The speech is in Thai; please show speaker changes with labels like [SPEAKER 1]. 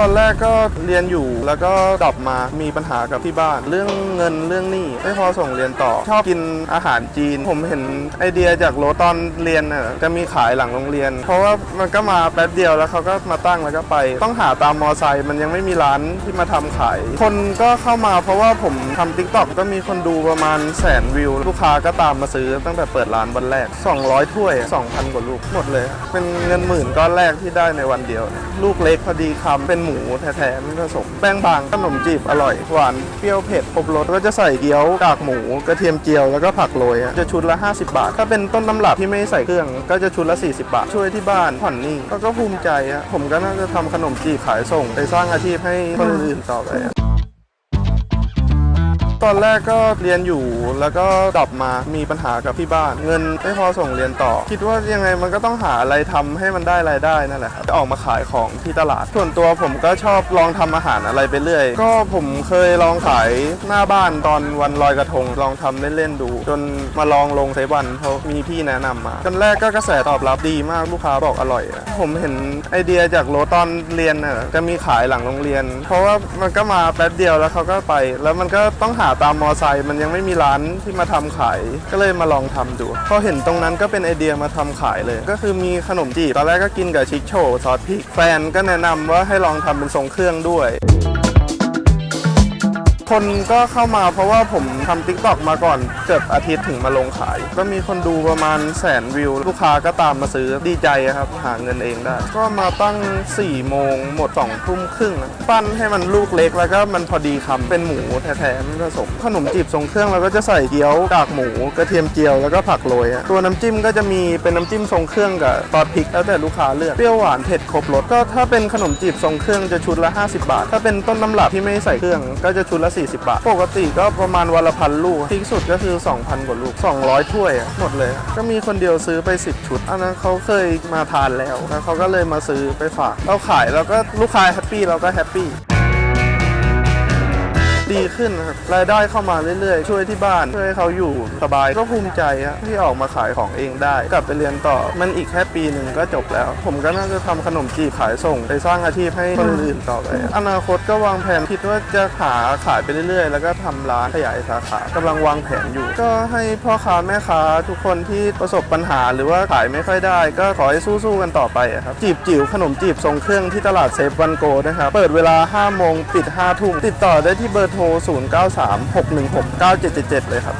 [SPEAKER 1] ตอนแรกก็เรียนอยู่แล้วก็ดรอปมามีปัญหากับที่บ้าน เรื่องเงินเรื่องหนี้ไม่พอส่งเรียนต่อ ชอบกินอาหารจีน ผมเห็นไอเดียจากโรตอนเรียนน่ะจะมีขายหลังโรงเรียน เพราะว่ามันก็มาแป๊บเดียวแล้วเขาก็มาตั้งแล้วก็ไป ต้องหาตามมอไซค์มันยังไม่มีร้านที่มาทำขาย คนก็เข้ามาเพราะว่าผมทำทิกตอกก็มีคนดูประมาณแสนวิว ลูกค้าก็ตามมาซื้อตั้งแต่เปิดร้านวันแรก 200 ถ้วย 2,000 กว่าลูกหมดเลย เป็นเงินหมื่นก้อนแรกที่ได้ในวันเดียว ลูกเล็กพอดีคำเป็นมูแท้ๆไม่ผสม แป้งบางขนมจีบอร่อยหวานเปรี้ยวเผ็ดครบรสก็จะใส่เกี๊ยวกากหมู กระเทียมเจียวแล้วก็ผักโรยจะชุดละ 50 บาท ถ้าเป็นต้นตำรับที่ไม่ใส่เครื่องก็จะชุดละ 40 บาท ช่วยที่บ้านผ่อนหนี้ก็ภูมิใจอะผมก็น่าจะทำขนมจีบขายส่ง ไปสร้างอาชีพให้คนอื่นต่อไป ตอนแรกก็เรียนอยู่แล้วก็ดรอปมามีปัญหากับที่บ้าน เงินไม่พอส่งเรียนต่อ คิดว่ายังไงมันก็ต้องหาอะไรทำให้มันได้รายได้นั่นแหละครับจะออกมาขายของที่ตลาด ส่วนตัวผมก็ชอบลองทำอาหารอะไรไปเรื่อย ก็ผมเคยลองขายหน้าบ้านตอนวันลอยกระทงลองทำเล่นๆดู จนมาลองลงเซวันเพราะมีพี่แนะนำมาตอนแรกก็กระแสตอบรับดีมากลูกค้าบอกอร่อยอผมเห็นไอเดียจากโรตอนเรียนน่ะจะมีขายหลังโรงเรียน เพราะว่ามันก็มาแป๊บเดียวแล้วเขาก็ไป แล้วมันก็ต้องหาตามมอไซค์มันยังไม่มีร้านที่มาทำขาย ก็เลยมาลองทำดู พอเห็นตรงนั้นก็เป็นไอเดียมาทำขายเลย ก็คือมีขนมจีบตอนแรกก็กินกับชิคโชซอสพริกแฟนก็แนะนำว่าให้ลองทำเป็นทรงเครื่องด้วย คนก็เข้ามาเพราะว่าผมทำ t ิ k t o k มาก่อนเกือบอาทิตย์ถึงมาลงขาย ก็มีคนดูประมาณแสนวิว ลูกค้าก็ตามมาซื้อดีใจครับ หาเงินเองได้ ก็มาตั้ง4โมงหมด2ทุ่มครึ่งปั้นให้มันลูกเล็กแล้วก็มันพอดีคำเป็นหมูแท้ๆไม่ผสม ขนมจีบทรงเครื่องเราก็จะใส่เกี๊ยวกากหมูกระเทียมเจียวแล้วก็ผักโรยตัวน้ำจิ้มก็จะมีเป็นน้ำจิ้มทรงเครื่องกับซอสพริกแล้วแต่ลูกค้าเลือกเปรี้ยวหวานเผ็ดครบรสก็ถ้าเป็นขนมจีบทรงเครื่องจะชุดละ 50 บาท ถ้าเป็นต้นตำรับที่ไม่ใส่เครื่องก็จะชุดละ40 บาท ปกติก็ประมาณวันละพันลูกที่สุดก็คือ 2,000 กว่าลูก 200 ถ้วยอะหมดเลย ก็มีคนเดียวซื้อไป 10 ชุด อันนั้นเขาเคยมาทานแล้วแล้วเขาก็เลยมาซื้อไปฝากเราขายแล้วก็ลูกค้าแฮปปี้เราก็แฮปปี้ ดีขึ้นครับรายได้เข้ามาเรื่อยๆ ช่วยที่บ้าน ช่วยให้เขาอยู่สบายก็ภูมิใจอะที่ออกมาขายของเองได้ กลับไปเรียนต่อมันอีกแค่ปีหนึ่งก็จบแล้ว ผมก็น่าจะทำขนมจีบขายส่ง ไปสร้างอาชีพให้คนอื่นต่อไป อนาคตก็วางแผนคิดว่าจะหาขายไปเรื่อยๆ แล้วก็ทำร้านขยายสาขากำลังวางแผนอยู่ ก็ให้พ่อค้าแม่ค้าทุกคนที่ประสบปัญหา หรือว่าขายไม่ค่อยได้ ก็ขอให้สู้ๆกันต่อไปครับจีบจิ๋วขนมจีบทรงเครื่องที่ตลาดเซฟวันโกนะครับเปิดเวลา5โมงปิด5ทุ่มติดต่อได้ที่เบอร์โทรโทร 0936169777 เลยครับ